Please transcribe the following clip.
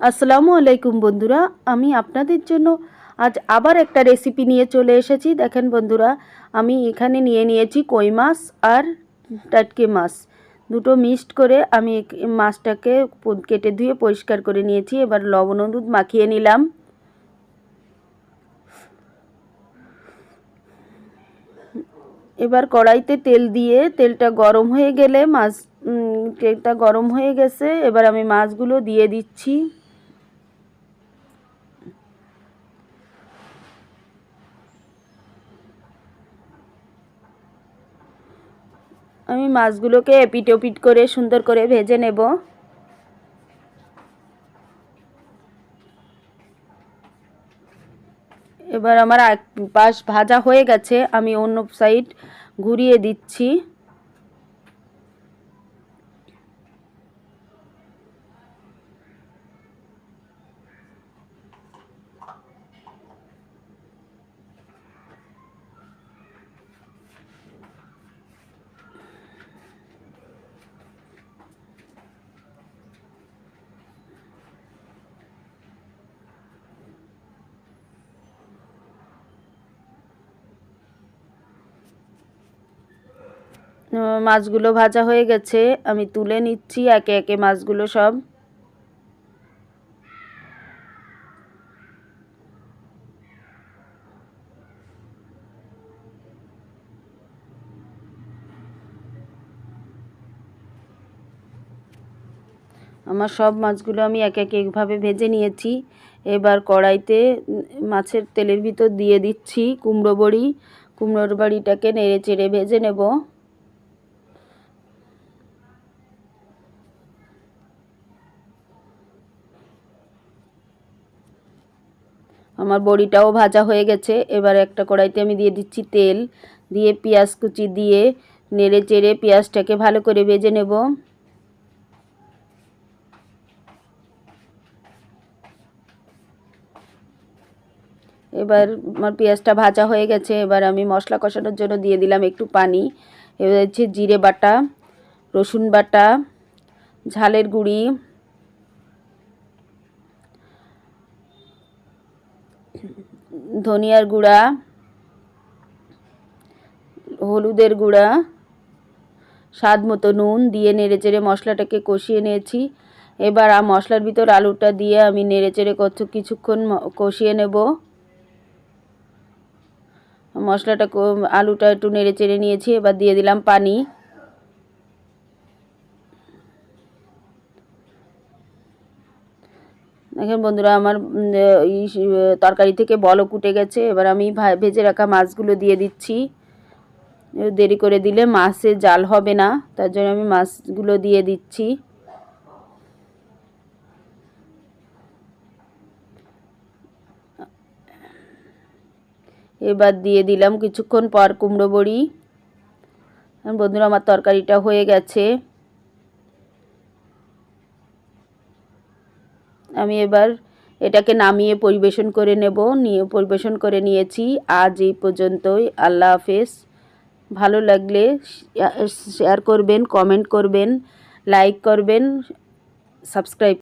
আসসালামু আলাইকুম বন্ধুরা, আমি আপনাদের জন্য আজ আবার একটা রেসিপি নিয়ে চলে এসেছি। দেখেন বন্ধুরা, আমি এখানে নিয়ে নিয়েছি কই মাছ আর টাটকে মাছ। দুটো মিক্সড করে আমি মাছটাকে কেটে ধুয়ে পরিষ্কার করে নিয়েছি। এবার লবণ হলুদ মাখিয়ে নিলাম। এবার কড়াইতে তেল দিয়ে, তেলটা গরম হয়ে গেলে মাছ তেলটা গরম হয়ে গেছে, এবার আমি মাছগুলো দিয়ে দিচ্ছি। আমি মাছগুলোকে এপিট ওপিট করে সুন্দর করে ভেজে নেব। এবার আমার পাশ ভাজা হয়ে গেছে, আমি অন্য সাইড ঘুরিয়ে দিচ্ছি। মাছগুলো ভাজা হয়ে গেছে। আমি তুলে নিচ্ছি, একে একে মাছগুলো সব। আমার সব মাছগুলো আমি এক এক একভাবে ভেজে নিয়েছি। এবার কড়াইতে মাছের তেলের ভিতর দিয়ে দিচ্ছি কুমড়ো বড়ি। কুমড়োর বড়িটাকে নেড়ে চেড়ে ভেজে নেব। আমার বড়িটাও ভাজা হয়ে গেছে। এবার একটা কড়াইতে আমি দিয়ে দিচ্ছি তেল, দিয়ে পেঁয়াজ কুচি দিয়ে নেড়ে চেড়ে পেঁয়াজটাকে ভালো করে ভেজে নেব। এবার আমার পেঁয়াজটা ভাজা হয়ে গেছে। এবার আমি মশলা কষানোর জন্য দিয়ে দিলাম একটু পানি। এবার হচ্ছে জিরে বাটা, রসুন বাটা, ঝালের গুঁড়ি ধনিয়ার গুঁড়া, হলুদের গুঁড়া, স্বাদ মতো নুন দিয়ে নেড়ে চেড়ে মশলাটাকে কষিয়ে নিয়েছি। এবার আ মশলার ভিতর আলুটা দিয়ে আমি নেড়ে চেড়ে কত কিছুক্ষণ কষিয়ে নেব। মশলাটা আলুটা একটু নেড়ে চেড়ে নিয়েছি, এবার দিয়ে দিলাম পানি। দেখেন বন্ধুরা, আমার এই তরকারি থেকে বলক উঠে গেছে। এবার আমি ভেজে রাখা মাছগুলো দিয়ে দিচ্ছি। দেরি করে দিলে মাছে জাল হবে না, তার জন্য আমি মাছগুলো দিয়ে দিচ্ছি। এবার দিয়ে দিলাম কিছুক্ষণ পর কুমড়ো বড়ি। বন্ধুরা, আমার তরকারিটা হয়ে গেছে। আমি এবার এটাকে নামিয়ে পরিবেশন করে নেব, নিয়ে পরিবেশন করে নিয়েছি। আজ এই পর্যন্তই। আল্লাহ হাফেজ। ভালো লাগলে শেয়ার করবেন কমেন্ট করবেন লাইক করবেন সাবস্ক্রাইব